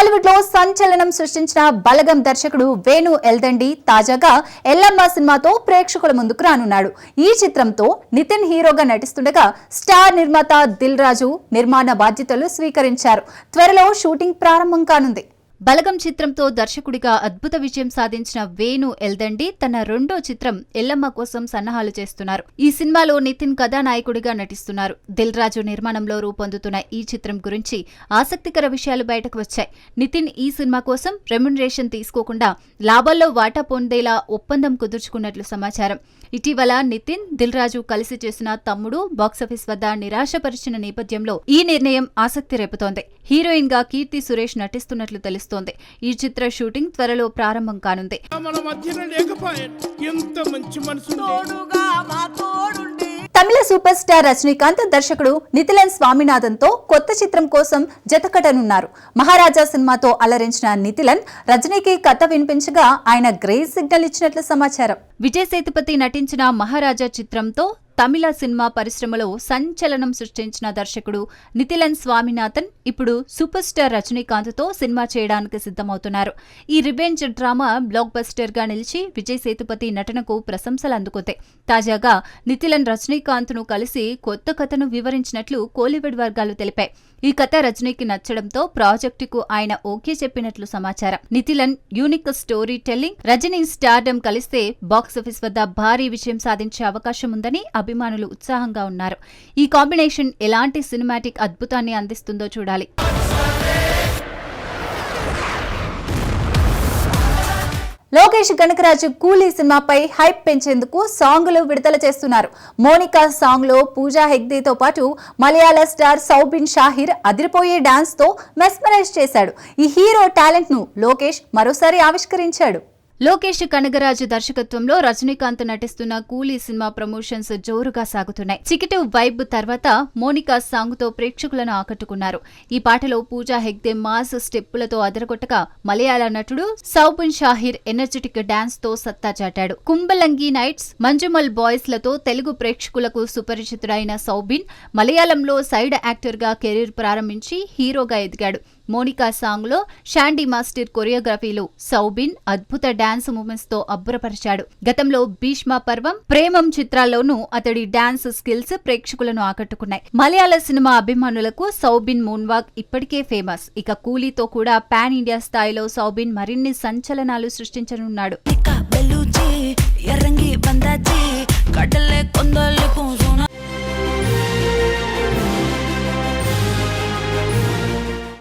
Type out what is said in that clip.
టాలీవుడ్లో సంచలనం సృష్టించిన బలగం దర్శకుడు వేణు ఎల్దండి తాజాగా ఎల్లమ్మ సినిమాతో ప్రేక్షకుల ముందుకు రానున్నాడు. ఈ చిత్రంతో నితిన్ హీరోగా నటిస్తుండగా స్టార్ నిర్మాత దిల్ రాజు నిర్మాణ బాధ్యతలు స్వీకరించారు. త్వరలో షూటింగ్ ప్రారంభం కానుంది. బలగం చిత్రంతో దర్శకుడిగా అద్భుత విజయం సాధించిన వేణు ఎల్దండి తన రెండో చిత్రం ఎల్లమ్మ కోసం సన్నాహాలు చేస్తున్నారు. ఈ సినిమాలో నితిన్ కథానాయకుడిగా నటిస్తున్నారు. దిల్ రాజు నిర్మాణంలో రూపొందుతున్న ఈ చిత్రం గురించి ఆసక్తికర విషయాలు బయటకు వచ్చాయి. నితిన్ ఈ సినిమా కోసం రెమ్యునరేషన్ తీసుకోకుండా లాభాల్లో వాటా పొందేలా ఒప్పందం కుదుర్చుకున్నట్లు సమాచారం. ఇటీవల నితిన్ దిల్ రాజు కలిసి చేసిన తమ్ముడు బాక్సాఫీస్ వద్ద నిరాశపరిచిన నేపథ్యంలో ఈ నిర్ణయం ఆసక్తి రేపుతోంది. హీరోయిన్గా కీర్తి సురేష్ నటిస్తున్నట్లు తెలుస్తోంది. ఈ చిత్ర షూటింగ్ త్వరలో ప్రారంభం కానుంది. మన మధ్యన లేకపోయే ఎంత మంచి మనసు తోడుగా మా తోడుండి. తమిళ సూపర్ స్టార్ రజనీకాంత్ దర్శకుడు నితిలన్ స్వామినాథన్తో కొత్త చిత్రం కోసం జతకటనున్నారు మహారాజా సినిమాతో అలరించిన నితిలన్ రజనీకి కథ వినిపించగా ఆయన గ్రేజ్ సిగ్నల్ ఇచ్చినట్లు సమాచారం. విజయ్ సేతుపతి నటించిన మహారాజా చిత్రంతో తమిళ సినిమా పరిశ్రమలో సంచలనం సృష్టించిన దర్శకుడు నితిలన్ స్వామినాథన్ ఇప్పుడు సూపర్ స్టార్ రజనీకాంత్తో సినిమా చేయడానికి సిద్ధమవుతున్నారు. ఈ రివెంజ్ డ్రామా బ్లాక్ బస్టర్గా నిలిచి విజయ్ సేతుపతి నటనకు ప్రశంసలు అందుకుంది. తాజాగా నితిలన్ రజనీకాంత్ను కలిసి కొత్త కథను వివరించినట్లు కోలీవుడ్ వర్గాలు తెలిపాయి. ఈ కథ రజనీకి నచ్చడంతో ప్రాజెక్టుకు ఆయన ఓకే చెప్పినట్లు సమాచారం. Nithilan unique story telling Rajini stardom కలిస్తే బాక్సాఫీస్ వద్ద భారీ విజయం సాధించే అవకాశం ఉందని అభిమానులు ఉత్సాహంగా ఉన్నారు. ఈ కాంబినేషన్ ఎలాంటి సినిమాటిక్ అద్భుతాన్ని అందిస్తుందో చూడాలి. లోకేష్ గణకరాజు కూలీ సినిమాపై హైప్ పెంచేందుకు సాంగ్లు విడుదల చేస్తున్నారు. మోనికా సాంగ్లో పూజా హెగ్దేతో పాటు మలయాళ స్టార్ సౌబిన్ షాహిర్ అదిరిపోయే డాన్స్తో మెస్మరైజ్ చేశాడు. ఈ హీరో టాలెంట్ను లోకేష్ మరోసారి ఆవిష్కరించాడు. లోకేష్ కనగరాజు దర్శకత్వంలో రజనీకాంత్ నటిస్తున్న కూలీ సినిమా ప్రమోషన్స్ జోరుగా సాగుతున్నాయి. చికిటివ్ వైబ్ తర్వాత మోనికా సాంగ్తో ప్రేక్షకులను ఆకట్టుకున్నారు. ఈ పాటలో పూజా హెగ్దే మాస్ స్టెప్పులతో అదరగొట్టగా మలయాళ నటుడు సౌబిన్ షాహిర్ ఎనర్జెటిక్ డాన్స్తో సత్తా చాటాడు. కుంబలంగి నైట్స్ మంజుమల్ బాయ్స్లతో తెలుగు ప్రేక్షకులకు సుపరిచితుడైన సౌబిన్ మలయాళంలో సైడ్ యాక్టర్గా కెరీర్ ప్రారంభించి హీరోగా ఎదిగాడు. మోనికా సాంగ్లో షాండీ మాస్టర్ కొరియోగ్రఫీలో సౌబిన్ అద్భుత డాన్స్ మూమెంట్స్తో అబ్బురపరిచాడు. గతంలో భీష్మ పర్వం ప్రేమం చిత్రాల్లోనూ అతడి డాన్స్ స్కిల్స్ ప్రేక్షకులను ఆకట్టుకున్నాయి. మలయాళ సినిమా అభిమానులకు సౌబిన్ మూన్వాక్ ఇప్పటికే ఫేమస్. ఇక కూలీతో కూడా పాన్ ఇండియా స్థాయిలో సౌబిన్ మరిన్ని సంచలనాలు సృష్టించనున్నాడు.